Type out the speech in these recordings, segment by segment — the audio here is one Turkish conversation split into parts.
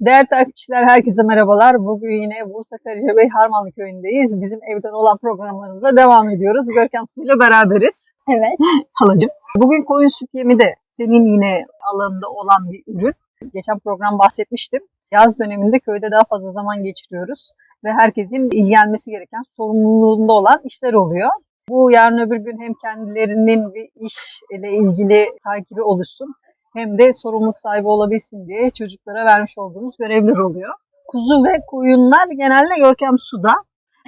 Değerli takipçiler herkese merhabalar. Bugün yine Bursa Karacabey Harmanlı köyündeyiz. Bizim evden olan programlarımıza devam ediyoruz. Görkem Su ile beraberiz. Evet. Halacığım. Bugün koyun süt yemi de senin yine alanında olan bir ürün. Geçen program bahsetmiştim. Yaz döneminde köyde daha fazla zaman geçiriyoruz ve herkesin ilgilenmesi gereken, sorumluluğunda olan işler oluyor. Bu yarın öbür gün hem kendilerinin bir iş ile ilgili takibi oluşsun hem de sorumluluk sahibi olabilsin diye çocuklara vermiş olduğumuz görevler oluyor. Kuzu ve koyunlar genelde görkem suda.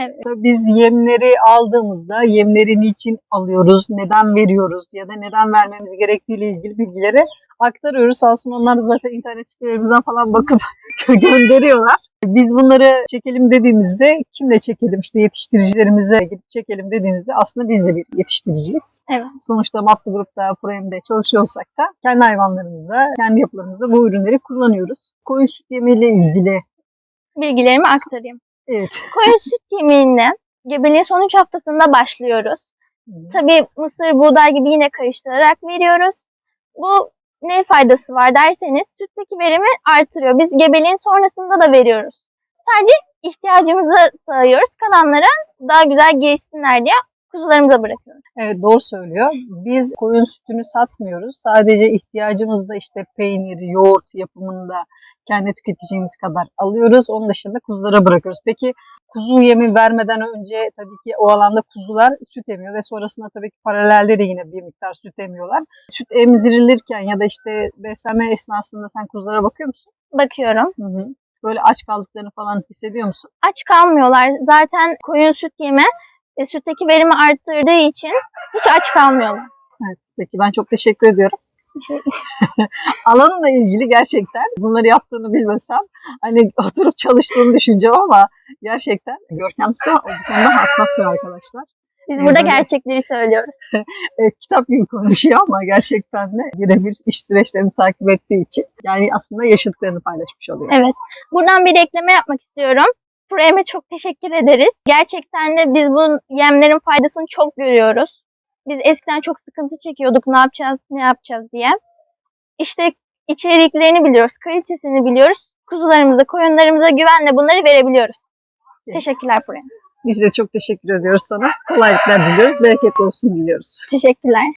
Evet. Biz yemleri aldığımızda yemleri niçin alıyoruz, neden veriyoruz ya da neden vermemiz gerektiğiyle ilgili bilgileri aktarıyoruz. Sağ olsun onlar da zaten internet sitelerimizden falan bakıp gönderiyorlar. Biz bunları çekelim dediğimizde kimle çekelim işte yetiştiricilerimize gidip çekelim dediğimizde aslında biz de bir yetiştiriciyiz. Evet. Sonuçta Matlı Grup'ta, ProM'de çalışıyorsak da kendi hayvanlarımızda, kendi yapılarımızda bu ürünleri kullanıyoruz. Koyun süt yemiyle ilgili Bilgilerimi aktarayım. evet. Koyun süt yemini gebeliğin son 3 haftasında başlıyoruz. Tabii mısır, buğday gibi yine karıştırarak veriyoruz. Bu ne faydası var derseniz sütteki verimi artırıyor. Biz gebeliğin sonrasında da veriyoruz. Sadece ihtiyacımızı sağıyoruz. Kalanlara daha güzel gelişsinler diye kuzularımıza bırakıyoruz. Evet doğru söylüyor. Biz koyun sütünü satmıyoruz. Sadece ihtiyacımızda işte peynir, yoğurt yapımında kendi tüketeceğimiz kadar alıyoruz. Onun dışında kuzulara bırakıyoruz. Peki kuzu yemi vermeden önce tabii ki o alanda kuzular süt emiyor ve sonrasında tabii ki paralelde de yine bir miktar süt emiyorlar. Süt emzirilirken ya da işte beslenme esnasında sen kuzulara bakıyor musun? Bakıyorum. Hı hı. Böyle aç kaldıklarını falan hissediyor musun? Aç kalmıyorlar. Zaten koyun süt yeme e, sütteki verimi arttırdığı için hiç aç kalmıyorlar. Evet. Peki ben çok teşekkür ediyorum. Alanla ilgili gerçekten bunları yaptığını bilmesem hani oturup çalıştığını düşüneceğim ama gerçekten Görkem Su bu konuda hassastır arkadaşlar. Biz burada öyle. gerçekleri söylüyoruz. Evet, kitap gibi konuşuyor ama gerçekten de birebir iş süreçlerini takip ettiği için yani aslında yaşadıklarını paylaşmış oluyor. Evet. Buradan bir ekleme yapmak istiyorum. Pro'ya çok teşekkür ederiz. Gerçekten de biz bu yemlerin faydasını çok görüyoruz. Biz eskiden çok sıkıntı çekiyorduk ne yapacağız, ne yapacağız diye. İşte içeriklerini biliyoruz, kalitesini biliyoruz. Kuzularımıza, koyunlarımıza güvenle bunları verebiliyoruz. Evet. Teşekkürler Pro'ya. Biz de çok teşekkür ediyoruz sana. Kolaylıklar diliyoruz. Bereketli olsun diliyoruz. Teşekkürler.